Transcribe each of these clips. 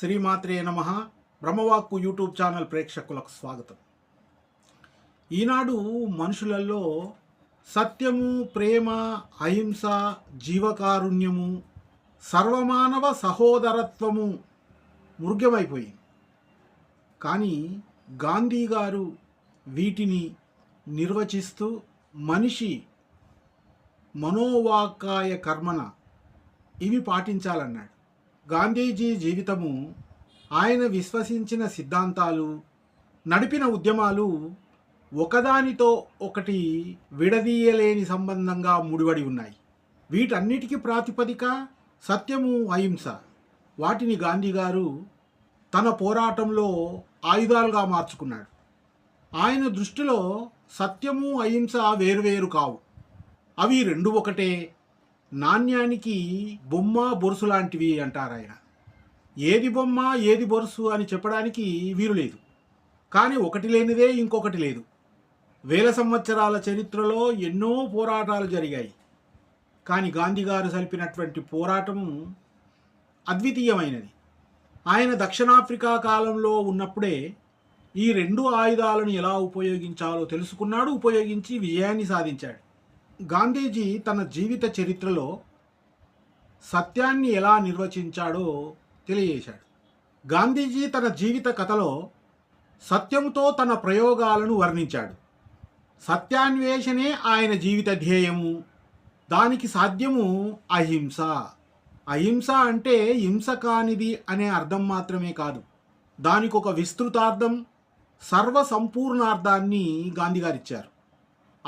శ్రీమాత్రే నమ. బ్రహ్మవాక్కు YouTube channel ప్రేక్షకులకు స్వాగతం. ఈనాడు మనుషులలో సత్యము ప్రేమ అహింస జీవకారుణ్యము సర్వమానవ సహోదరత్వము మృగ్యమైపోయింది. కానీ గాంధీ గారు వీటిని నిర్వచిస్తూ మనిషి మనోవాకాయ కర్మన ఇవి పాటించాలన్నాడు. గాంధీజీ జీవితము ఆయన విశ్వసించిన సిద్ధాంతాలు నడిపిన ఉద్యమాలు ఒకదానితో ఒకటి విడదీయలేని సంబంధంగా ముడిపడి ఉన్నాయి. వీటన్నిటికీ ప్రాతిపదిక సత్యము అహింస. వాటిని గాంధీ గారు తన పోరాటంలో ఆయుధాలుగా మార్చుకున్నాడు. ఆయన దృష్టిలో సత్యము అహింస వేరువేరు కావు. అవి రెండు ఒకటే నాణ్యానికి బొమ్మ బొరుసు లాంటివి అంటారు ఆయన ఏది బొమ్మ ఏది బొరుసు అని చెప్పడానికి వీలు లేదు. కానీ ఒకటి లేనిదే ఇంకొకటి లేదు. వేల సంవత్సరాల చరిత్రలో ఎన్నో పోరాటాలు జరిగాయి. కానీ గాంధీ గారు సలిపినటువంటి పోరాటం అద్వితీయమైనది. ఆయన దక్షిణాఫ్రికా కాలంలో ఉన్నప్పుడే ఈ రెండు ఆయుధాలను ఎలా ఉపయోగించాలో తెలుసుకున్నాడు ఉపయోగించి విజయాన్ని సాధించాడు. గాంధీజీ తన జీవిత చరిత్రలో సత్యాన్ని ఎలా నిర్వచించాడో తెలియజేశాడు. గాంధీజీ తన జీవిత కథలో సత్యంతో తన ప్రయోగాలను వర్ణించాడు. సత్యాన్వేషణే ఆయన జీవిత ధ్యేయము. దానికి సాధ్యము అహింస. అహింస అంటే హింస కానిది అనే అర్థం మాత్రమే కాదు. దానికి ఒక విస్తృతార్థం సర్వసంపూర్ణార్థాన్ని గాంధీ గారు ఇచ్చారు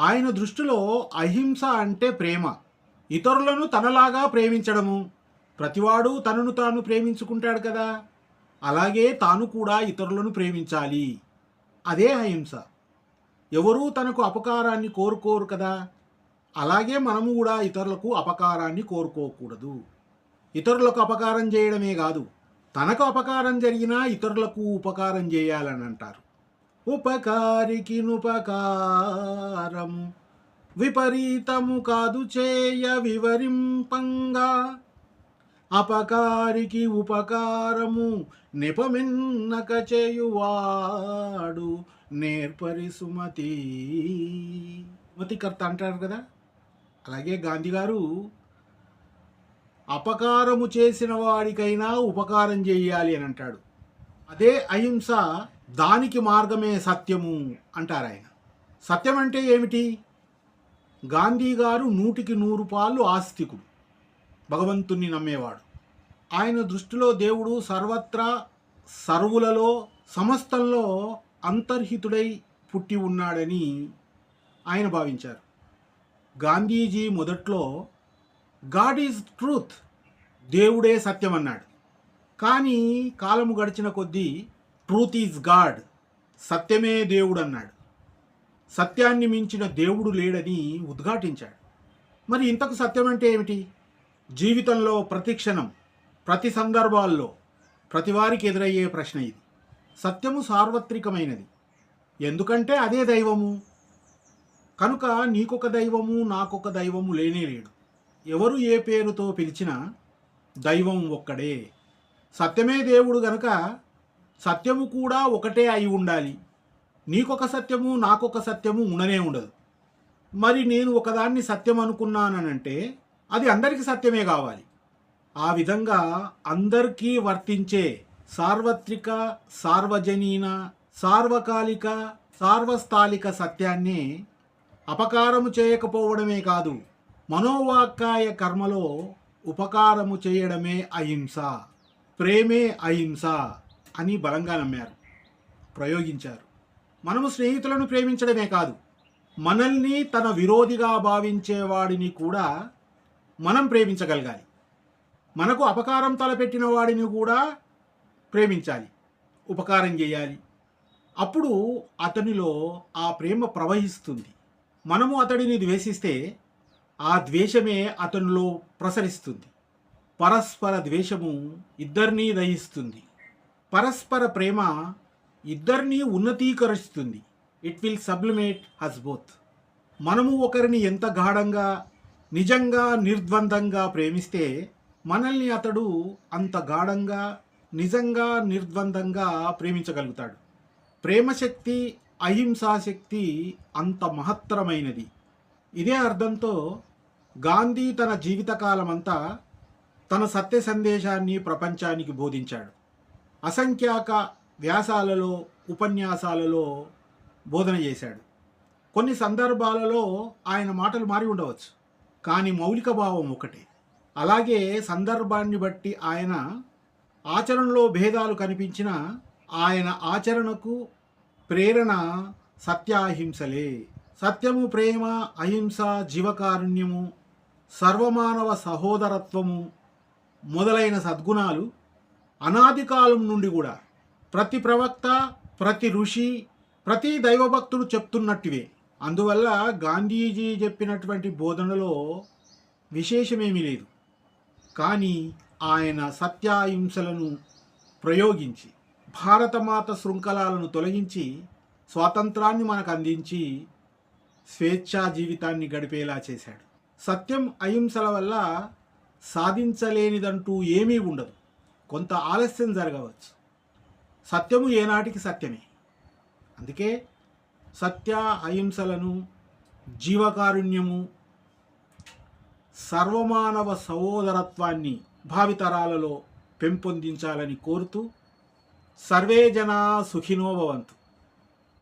ఆయన దృష్టిలో అహింస అంటే ప్రేమ. ఇతరులను తనలాగా ప్రేమించడము. ప్రతివాడు తనను తాను ప్రేమించుకుంటాడు కదా. అలాగే తాను కూడా ఇతరులను ప్రేమించాలి. అదే అహింస. ఎవరూ తనకు అపకారాన్ని కోరుకోరు కదా. అలాగే మనము కూడా ఇతరులకు అపకారాన్ని కోరుకోకూడదు. ఇతరులకు అపకారం చేయడమే కాదు తనకు అపకారం జరిగినా ఇతరులకు ఉపకారం చేయాలని అంటారు ఉపకారికి ఉపకారము విపరీతము కాదు చేయ వివరింపంగా. అపకారికి ఉపకారము నిపమిన్నక చేయువాడు నేర్పరి సుమతి మతికర్త అంటారు కదా? అలాగే గాంధీ గారు అపకారము చేసిన వాడికైనా ఉపకారం చేయాలి అని అంటాడు. అదే అహింస దానికి మార్గమే సత్యము అంటారు ఆయన. సత్యం అంటే ఏమిటి? గాంధీ గారు నూటికి నూరు పాళ్ళు ఆస్తికుడు భగవంతుణ్ణి నమ్మేవాడు. ఆయన దృష్టిలో దేవుడు సర్వత్రా సర్వులలో సమస్తంలో అంతర్హితుడై పుట్టి ఉన్నాడని ఆయన భావించారు. గాంధీజీ మొదట్లో గాడ్ ఈజ్ ట్రూత్ దేవుడే సత్యం అన్నాడు కానీ కాలము గడిచిన కొద్దీ ట్రూత్ ఈజ్ గాడ్. సత్యమే దేవుడు అన్నాడు సత్యాన్ని మించిన దేవుడు లేడని ఉద్ఘాటించాడు. మరి ఇంతకు సత్యం అంటే ఏమిటి? జీవితంలో ప్రతి క్షణం ప్రతి సందర్భాల్లో ప్రతి వారికి ఎదురయ్యే ప్రశ్న ఇది. సత్యము సార్వత్రికమైనది. ఎందుకంటే అదే దైవము. కనుక నీకొక దైవము నాకొక దైవము లేనే లేడు. ఎవరు ఏ పేరుతో పిలిచినా దైవం ఒక్కడే. సత్యమే దేవుడు గనుక సత్యము కూడా ఒకటే అయి ఉండాలి. నీకొక సత్యము నాకొక సత్యము ఉండనే ఉండదు. మరి నేను ఒకదాన్ని సత్యం అనుకున్నానంటే అది అందరికీ సత్యమే కావాలి. ఆ విధంగా అందరికీ వర్తించే సార్వత్రిక సార్వజనీన సార్వకాలిక సార్వస్థాలిక సత్యాన్ని అపకారము చేయకపోవడమే కాదు మనోవాక్కాయ కర్మలో ఉపకారము చేయడమే అహింస ప్రేమే అహింస. అని బలంగా నమ్మారు. ప్రయోగించారు. మనము స్నేహితులను ప్రేమించడమే కాదు మనల్ని తన విరోధిగా భావించే వాడిని కూడా మనం ప్రేమించగలగాలి. మనకు అపకారం తలపెట్టిన వాడిని కూడా ప్రేమించాలి ఉపకారం చేయాలి. అప్పుడు అతనిలో ఆ ప్రేమ ప్రవహిస్తుంది. మనము అతడిని ద్వేషిస్తే ఆ ద్వేషమే అతనిలో ప్రసరిస్తుంది. పరస్పర ద్వేషము ఇద్దరినీ దహిస్తుంది. పరస్పర ప్రేమ ఇద్దరినీ ఉన్నతీకరిస్తుంది. It will sublimate us both మనము ఒకరిని ఎంత గాఢంగా నిజంగా నిర్ద్వందంగా ప్రేమిస్తే మనల్ని అతడు అంత గాఢంగా నిజంగా నిర్ద్వందంగా ప్రేమించగలుగుతాడు. ప్రేమశక్తి అహింసాశక్తి అంత మహత్తరమైనది. ఇదే అర్థంతో గాంధీ తన జీవితకాలమంతా తన సత్య సందేశాన్ని ప్రపంచానికి బోధించాడు. అసంఖ్యాక వ్యాసాలలో ఉపన్యాసాలలో బోధన చేశాడు. కొన్ని సందర్భాలలో ఆయన మాటలు మారి ఉండవచ్చు. కానీ మౌలిక భావం ఒకటే. అలాగే సందర్భాన్ని బట్టి ఆయన ఆచరణలో భేదాలు కనిపించిన ఆయన ఆచరణకు ప్రేరణ సత్యాహింసలే. సత్యము ప్రేమ అహింస జీవకారుణ్యము సర్వమానవ సహోదరత్వము మొదలైన సద్గుణాలు అనాది కాలం నుండి కూడా ప్రతి ప్రవక్త ప్రతి ఋషి ప్రతి దైవభక్తుడు చెప్తున్నట్టువే. అందువల్ల గాంధీజీ చెప్పినటువంటి బోధనలో విశేషమేమీ లేదు. కానీ ఆయన సత్యాహింసలను ప్రయోగించి భారతమాత శృంఖలాలను తొలగించి స్వాతంత్రాన్ని మనకు అందించి స్వేచ్ఛా జీవితాన్ని గడిపేలా చేశాడు. సత్యం అహింసల వల్ల సాధించలేనిదంటూ ఏమీ ఉండదు. కొంత ఆలస్యం జరగవచ్చు. సత్యము ఏనాటికి సత్యమే. అందుకే సత్య అహింసలను జీవకారుణ్యము సర్వమానవ సహోదరత్వాన్ని భావితరాలలో పెంపొందించాలని కోరుతూ సర్వే జనా సుఖినో భవంతు.